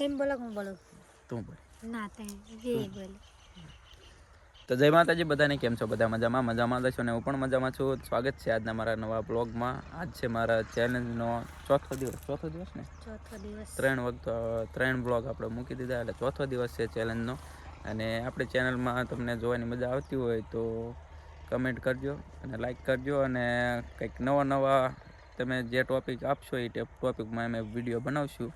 તેમ બોલો હું બોલું? તું બોલ. ના તે જે બોલ. તો જય માતાજી બધાને કેમ છો? બધા મજામાં? મજામાં છો ને? હું પણ મજામાં છું. સ્વાગત છે આજના મારા નવા બ્લોગમાં આજ છે મારા ચેલેન્જનો ચોથો દિવસ. ચોથો દિવસ ને? ચોથો દિવસ. ત્રણ વખત ત્રણ બ્લોગ આપણે મૂકી દીધા એટલે ચોથો દિવસ છે ચેલેન્જનો અને આપણી ચેનલમાં તમને જોવાની મજા આવતી હોય તો કમેન્ટ કરજો અને લાઈક કરજો. અને કંઈક નવા નવા તમે જે ટોપિક આપશો એ ટોપિકમાં અમે વીડિયો બનાવશું.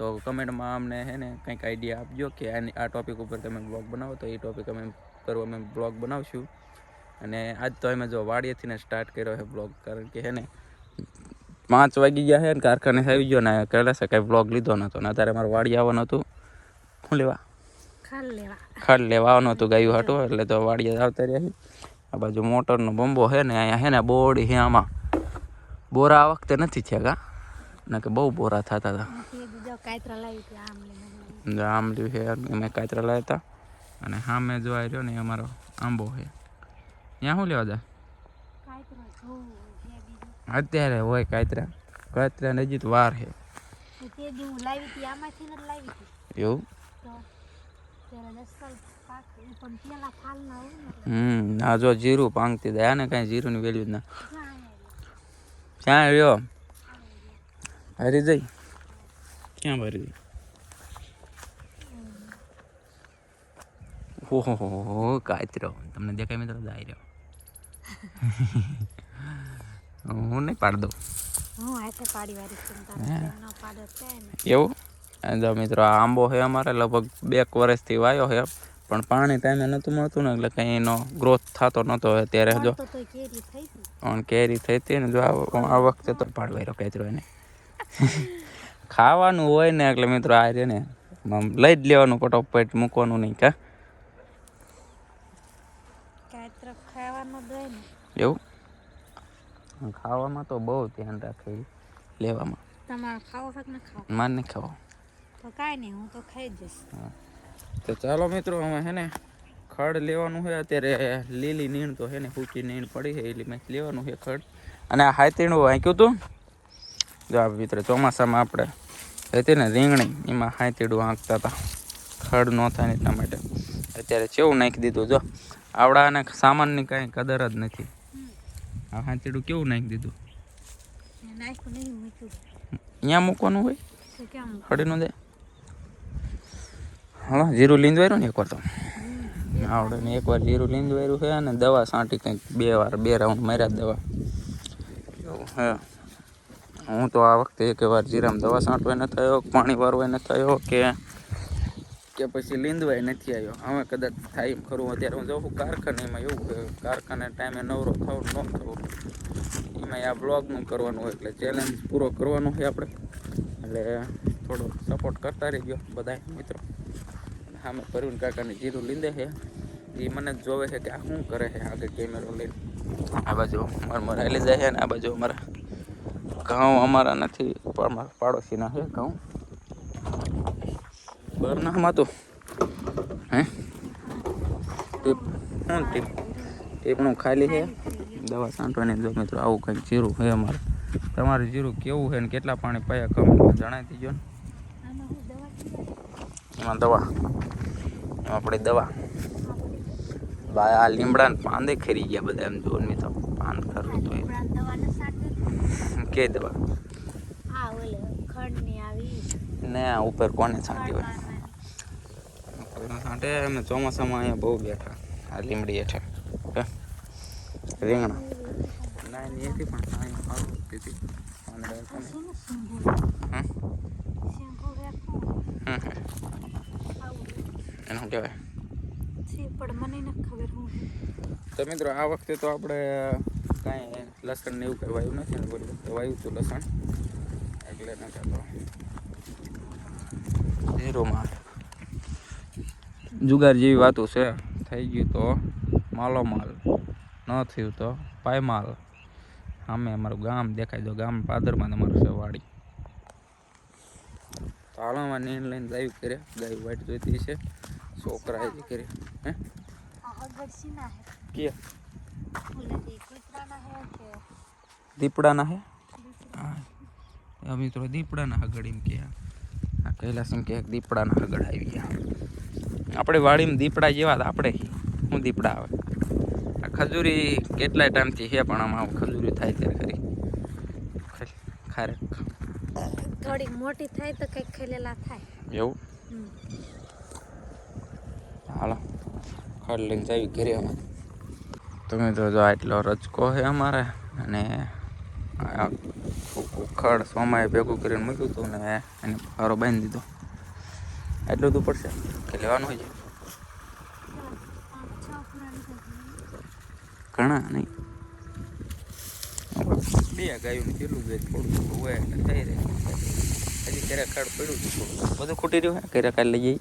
તો કમેન્ટમાં અમને હે ને કંઈક આઈડિયા આપજો કે આની આ ટૉપિક ઉપર તમે બ્લોગ બનાવો. તો એ ટોપિક અમે કરવા અમે બ્લોગ બનાવશું. અને આજ તો અમે જો વાડીએથી ને સ્ટાર્ટ કર્યો છે બ્લોગ કારણ કે હે ને પાંચ વાગી ગયા છે ને કારખાને આવી ગયો ને કૈલાસે કાંઈ બ્લોગ લીધો નહોતો ને અત્યારે મારે વાડી આવવાનું હતું. શું લેવા? ખાડ લેવા. આવવાનું હતું ગાયું હાટું. એટલે તો વાડીએ આવતા રહ્યા આ બાજુ મોટરનો બંબો છે ને અહીંયા છે ને બોડી છે આમાં. બોરા આ વખતે નથી થયા કા? ના કે બહુ બોરા થતા હતા. કાતરા લાવી હતી આમ લઈને આંબલી છે અમે કાતરા લાવ્યા હતા. અને સામે જો આવ્યો રહ્યો ને અમારો આંબો છે. ત્યાં શું લેવા જાય અત્યારે હોય કાતરા કાતરા નજીક વાર છે. એવું? ના ને હમ આ જો જીરું પાંગતી જાય ને કાંઈ જીરુંની વેલ્યુ જ ના. ક્યાં રહ્યો. હરી જઈ. ક્યાં ભરી ગઈ ઓહો કાચરો તમને દેખાય મિત્રો જાય રહ્યો હું નહીં પાડ દઉં હું હાથે પાડી વાળી છું તારે હે. તેમ ન પાડે તે ને એવું અને જો મિત્રો આ આંબો છે અમારે લગભગ બે એક વર્ષથી વાયો છે પણ પાણી ટાઈમે નહોતું મળતું ને એટલે કંઈ એનો ગ્રોથ થતો નહોતો ત્યારે જો તો તો કેરી થઈ હતી પણ કેરી થઈ હતી ને જો આ આ વખતે તો પાડવાયરો કચરો એને ખાવાનું હોય ને એટલે મિત્રો આ રે ને લઈ જ લેવાનું પટોપટ મૂકવાનું નહીં કા? એવું? ખાવામાં તો બહુ ધ્યાન રાખે લેવામાં. તમારે ખાવો કે ન ખાવો? માર નહીં ખાવો. તો કાંઈ નહીં હું તો ખાઈ જઈશ. તો ચાલો મિત્રો અમે હે ને ખડ લેવાનું છે અત્યારે લીલી નીણ તો હે ને સૂકી નીણ પડી છે એટલે મેં લેવાનું છે ખડ. અને આ હાથીણું વાંક્યું હતું જો આ મિત્ર ચોમાસામાં આપણે હતી ને રીંગણી એમાં હાંતીડું હાંકતા હતા. ખડ ન થાય ને એટલા માટે. અત્યારે કેવું નાખી દીધું જો. આવડા અને સામાનની કાંઈ કદર જ નથી. આ હાંતીડું કેવું નાખી દીધું? અહીંયા મૂકવાનું હોય? ખડીનું દે. હા જીરું લીંદવાયું ને એકવાર તો. આવડે ને એકવાર જીરું લીંદવાયું છે અને દવા સાંટી કંઈક બે વાર બે રાઉન્ડ માર્યા દવા. એવું હે. હું તો આ વખતે એક વાર જીરામ દવા છાંટવાય ન થયો, પાણી વારવાય ન થયો કે કે પછી લીંદવાય નથી આવ્યો. હવે કદાચ થાય ખરું. અત્યારે હું જાઉં કારખાનેમાં, એવું કારખાને ટાઈમે નવરો થવું ન થવું એમાં આ બ્લોગનું કરવાનું હોય એટલે ચેલેન્જ પૂરો કરવાનો છે આપણે. એટલે થોડો સપોર્ટ કરતા રહીજો બધા મિત્રો. અને સામે પરવીન કાકાને જીરું લીંદે છે. એ મને જોવે છે કે આ શું કરે છે. આગળ કેમેરો લઈને. આ બાજુ મારા મારા હેલી જાય છે ને આ બાજુ અમારા ઘઉં અમારા નથી, પણ અમારા પાડોશીના છે ઘઉં. બરનામાં તો, હે? ટીપ, શું ટીપ? ટીપણું ખાલી છે? દવા છાંટવાની જો મિત્રો, આવું કંઈક જીરું છે અમારે. તમારું જીરું કેવું છે ને કેટલા પાણી પાયા કમ જણાવી દીજો ને? એમાં દવા. આપણી દવા. આ લીમડા ને પાંદે ખરી ગયા બધા એમ ને મિત્રો. પાન ખરું તો લીમડાની દવા ન સાટે? કે દવા આ ઓલે ખંડની આવી ને આ ઉપર કોને છાંટી હોય ખંડમાં કોઈને છાંટે અમે ચોમાસામાં અહીંયા બહુ બેઠા આ લીમડી હેઠે હે? રીંગણા ના એની પણ અહીંયા સારું તેથી પાંદડા હતા ને. શેનું શેમ્પુ? હમ? શેમ્પુ વેચવું? હમ હમ. આવું એને શું કહેવાય છે પણ મને નથી ખબર હું તો મિત્રો આ વખતે તો આપણે કાંઈ લસણ ને એવું કંઈ વાયું નથી ને બોલી વખતે વાયું હતું લસણ. એટલે ન કહેતો. ઝીરોમાં જુગાર જેવી વાતો છે. થઈ ગયું તો માલો માલ ન થયું તો પાયમાલ. સામે અમારું ગામ દેખાય તો ગામ પાદરમાં અમારું છે વાડી. તો હાલોમાં નીણ લઈને લાઈવ કરે ગાય વાટ જોઈતી છે છોકરા એ કરે હે? આ હગડ શીના હે. કે? હે? દીપડાના હે. હા મિત્રો દીપડાના હગડીમ કે આ. એમ કે એક દીપડાના હગડ આવી ગયા. આપણે વાડીમાં દીપડા જેવા જ આપણે શું દીપડા આવે? આ ખજૂરી કેટલાય ટાઈમથી છે પણ આમાં ખજૂરી થાય ત્યારે ખરી. ખારે થોડી મોટી થાય તો કંઈક ખેલેલા થાય. એવું? હાલો. ખડ લઈને જાવી ઘરે અમે તમે તો જો આટલો રચકો છે અમારે અને ખડ સોમાએ ભેગું કરીને મૂક્યું હતું ને એને ફારો બાંધી દીધો. એટલું તો પડશે? કે લેવાનું હોય છે? ઘણા નહીં. બે ગાયું કેટલું જોઈએ થોડું થોડું હોય થઈ રહે. હજી ક્યારે ખડ પડ્યું બધું ખૂટી રહ્યું હે ક્યારે કાલે લઈ જઈએ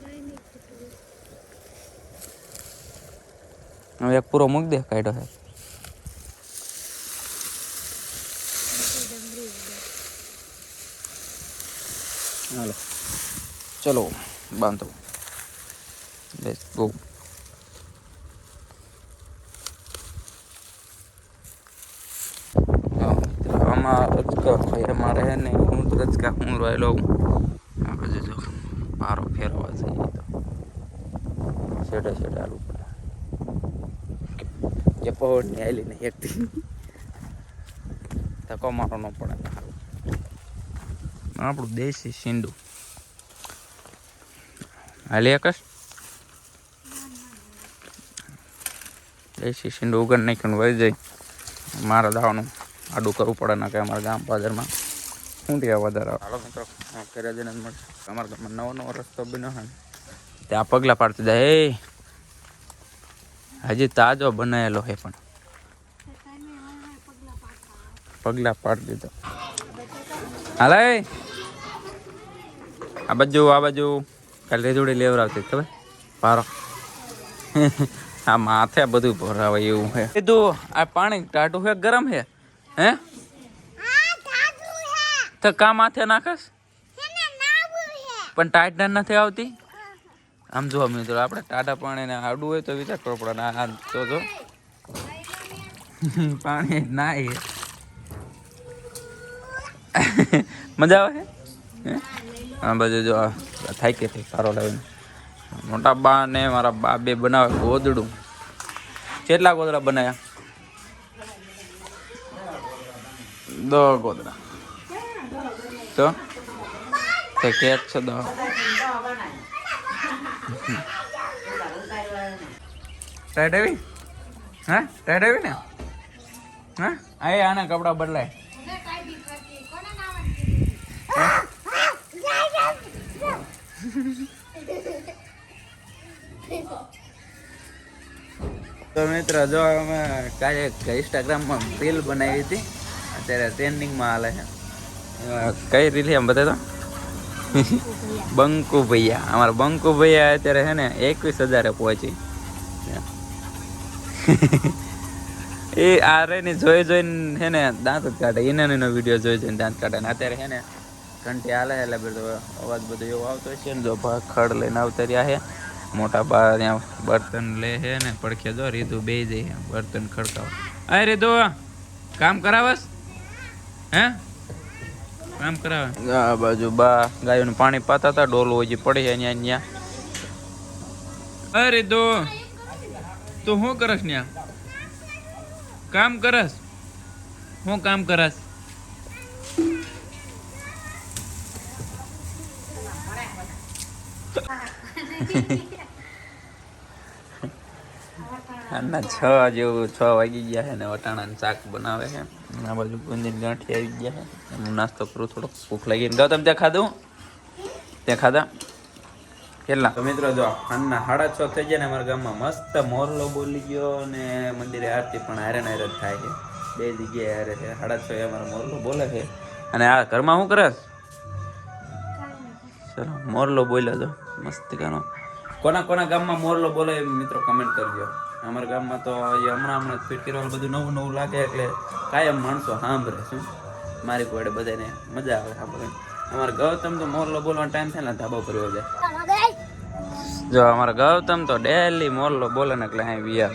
કઈ નહીં ખૂટવું હવે એક પૂરો મૂક દે કાઢ્યો ઉડે. હાલો. ચલો, બાંધો. લેટ્સ ગો આમાં રચકા ભાઈ અમારે હે હું તો રચકા હું રહેલો આ બધું જો મારો ફેરવા જઈએ તો. છેડે છેડે આલુ કે પહોળ ને આલી ને એકથી ધક્કો મારો ન પડે. આપણું દેશી સિંધુ હાલી આકાશ? દેશી સિંડું ઉગડ નાખ્યું વહી જાય. મારા દાવાનું આડું કરવું પડે ના કે અમારા ગામ બાજારમાં. શું ત્યાં વધારે? હાલો મિત્રો કર્યા જઈને મળશે. અમારા ગામમાં નવો નવો રસ્તો બન્યો ને. ત્યાં પગલાં પાડતી જાય એ હજી તાજો બનાવેલો છે પણ. પગલાં પાડી દીધો. હાલે? આ બાજુ આ બાજુ. કાલે રેજોડી લેવરાવતી ખબર? પારો. આ માથે બધું ભરાવે એવું છે. કીધું આ પાણી ટાટું છે ગરમ છે? હે? તો કા માથે નાખસ? પણ ટાઈટ નથી આવતી? આમ જોવા મિત્રો આપણે ટાટા પાણી ને આડું હોય તો વિચાર કરવો પડે જો. પાણી ના મજા આવે? આ બાજુ જો થાય કે સારો લાવીને મોટા બા ને મારા બા બે બનાવે ગોદડું. કેટલા ગોદડા બનાવ્યા દો ગોદડા. તો? કેક છે દો ટાઈટ આવી? હા? ટાઈટ આવી હા? આ આના કપડા બદલાય. તો મિત્ર, જો અમે કાલે ઇન્સ્ટાગ્રામમાં રીલ બનાવી હતી. અત્યારે ટ્રેન્ડિંગમાં હાલે છે. કઈ રીલ એમ બતાવી દો બંકુ ભૈયા અમારા બંકુ ભૈયા અત્યારે છે ને એકવીસ હજારે પહોંચી. એ આ રેની જોઈ જોઈને છે ને દાંત જ કાઢે. એને એનો વીડિયો જોઈ જોઈને દાંત કાઢે. ને અત્યારે છે ને ઘંટી હાલે એટલે બધો અવાજ બધો એવો આવતો છે ને જો ખડ લઈને આવતા રહ્યા છે. મોટા બા ત્યાં બર્તન લે છે ને પડખે જો રીધું બે જઈએ બર્તન ખડકાવ. અરે રીધુ, કામ કરાવસ? હે? કામ કરાવે. આ બાજુ બા ગાયોને પાણી પાતા હતા ડોલો હજી પડે છે અહીંયા અહીંયા અરે તો તું શું કરસ ન્યા? કામ કરસ? હું કામ કરસ? ના છ જેવું છ વાગી ગયા છે ને વટાણાનું શાક બનાવે છે. આ બાજુ ગુંદીની ગાંઠી આવી ગયા હું નાસ્તો કરું થોડોક. ભૂખ લાગી ગયો તમે ત્યાં ખાધું? ત્યાં ખાધા? કેટલા? તો મિત્રો જો સાંજના સાડા છ થઈ ગયા ને અમારા ગામમાં મસ્ત મોરલો બોલી ગયો ને મંદિરે આરતી પણ હારે ને હારે થાય છે. બે જગ્યાએ હારે છે. સાડા છ એ અમારો મોરલો બોલે છે. અને આ ઘરમાં શું કરે ચલો મોરલો બોલ્યો તો મસ્ત ગાનો. કોના કોના ગામમાં મોરલો બોલે મિત્રો કમેન્ટ કરજો. અમારા ગામમાં તો એ હમણાં હમણાં ફિટ કરવાનું બધું નવું નવું લાગે એટલે કાયમ માણસો સાંભળે શું મારી કોડે બધાને મજા આવે સાંભળે અમારા ગૌતમ તો મોરલો બોલવાનો ટાઈમ થાય ને ધાબા પર જાય જો અમારા ગૌતમ તો ડેલી મોરલો બોલે ને એટલે અહીં વિયાર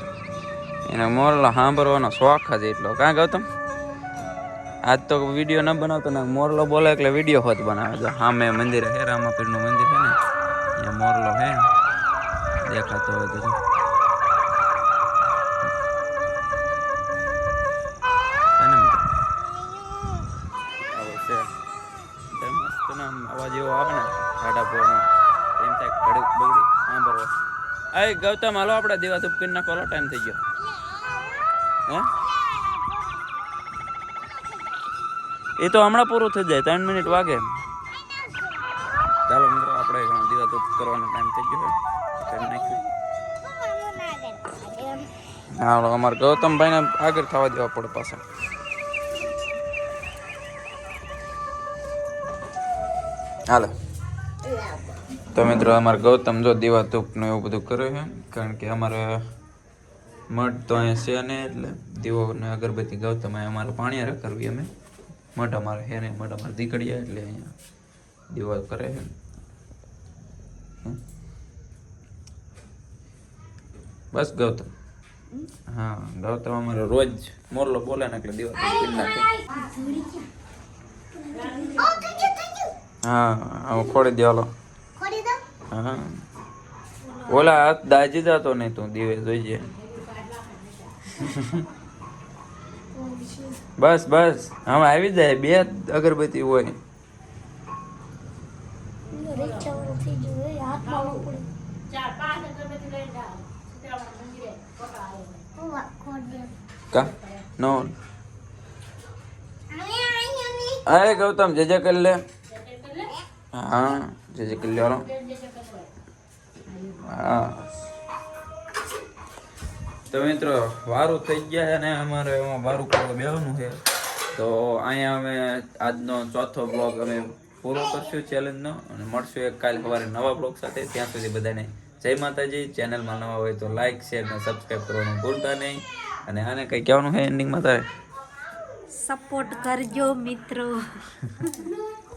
એને મોરલો સાંભળવાનો શોખ જ એટલો. કાં ગૌતમ? આજ તો વીડિયો ન બનાવતો ને મોરલો બોલે એટલે વીડિયો હોત બનાવે. છે હા મેં મંદિર હે, રામાપીરનું મંદિર છે ને, અહીંયા મોરલો હે. દેખાતો હોય તો? આવો ને ઠાડા પોરમાં. એમ થાય ઘડીક બગડી, સાંભળવો. અય ગૌતમ, હાલો આપણે દીવા ધૂપ કરી નાખો ટાઈમ થઈ ગયો. હે? એ તો હમણાં પૂરું થઈ જાય, ત્રણ મિનિટ વાગે. ચાલો મિત્રો, આપણે દીવા ધૂપ કરવાનો ટાઈમ થઈ ગયો કરી નાખ્યું. હા હાલો અમારે ગૌતમભાઈને આગળ થવા દેવા પડે પાછા. હાલો. તો મિત્રો, અમારે ગૌતમ જો દીવા ધૂપનું એવું બધું કર્યું છે, કારણ કે અમારે મઠ તો અહીંયા છે ને, એટલે દીવો ને અગરબત્તી ગૌતમ અમારે પાણીયારે કરવી અમે. મઠ અમારે છે ને, મઠ અમારે દીકડીયા એટલે અહીંયા દીવો કરે છે હમ. બસ ગૌતમ. હા, ગૌતમ અમારો રોજ મોરલો બોલે ને એટલે દિવસ હા હવે ખોડી દે, હાલો. હા. ઓલા હાથ દાજી જતો નહીં તું દીવે જોઈજે બસ બસ. હવે આવી જાય, બે અગરબત્તી હોય. કા? નો. અરે ગૌતમ જજે કરી લે. હા જજે કરી લે હા. તો મિત્રો, વારું થઈ ગયા છે ને અમારે એમાં વારું કરવા બેહવાનું છે. તો અહીંયા અમે આજનો ચોથો બ્લોગ અમે પૂરો કરશું ચેલેન્જનો અને મળશું એક કાલે સવારે નવા બ્લોગ સાથે. ત્યાં સુધી બધાને જય માતાજી. ચેનલમાં નવા હોય તો લાઈક શેર અને સબસ્ક્રાઈબ કરવાનું ભૂલતા નહીં. અને આને કંઈ કહેવાનું છે એન્ડિંગમાં તારે? સપોર્ટ કરજો મિત્રો.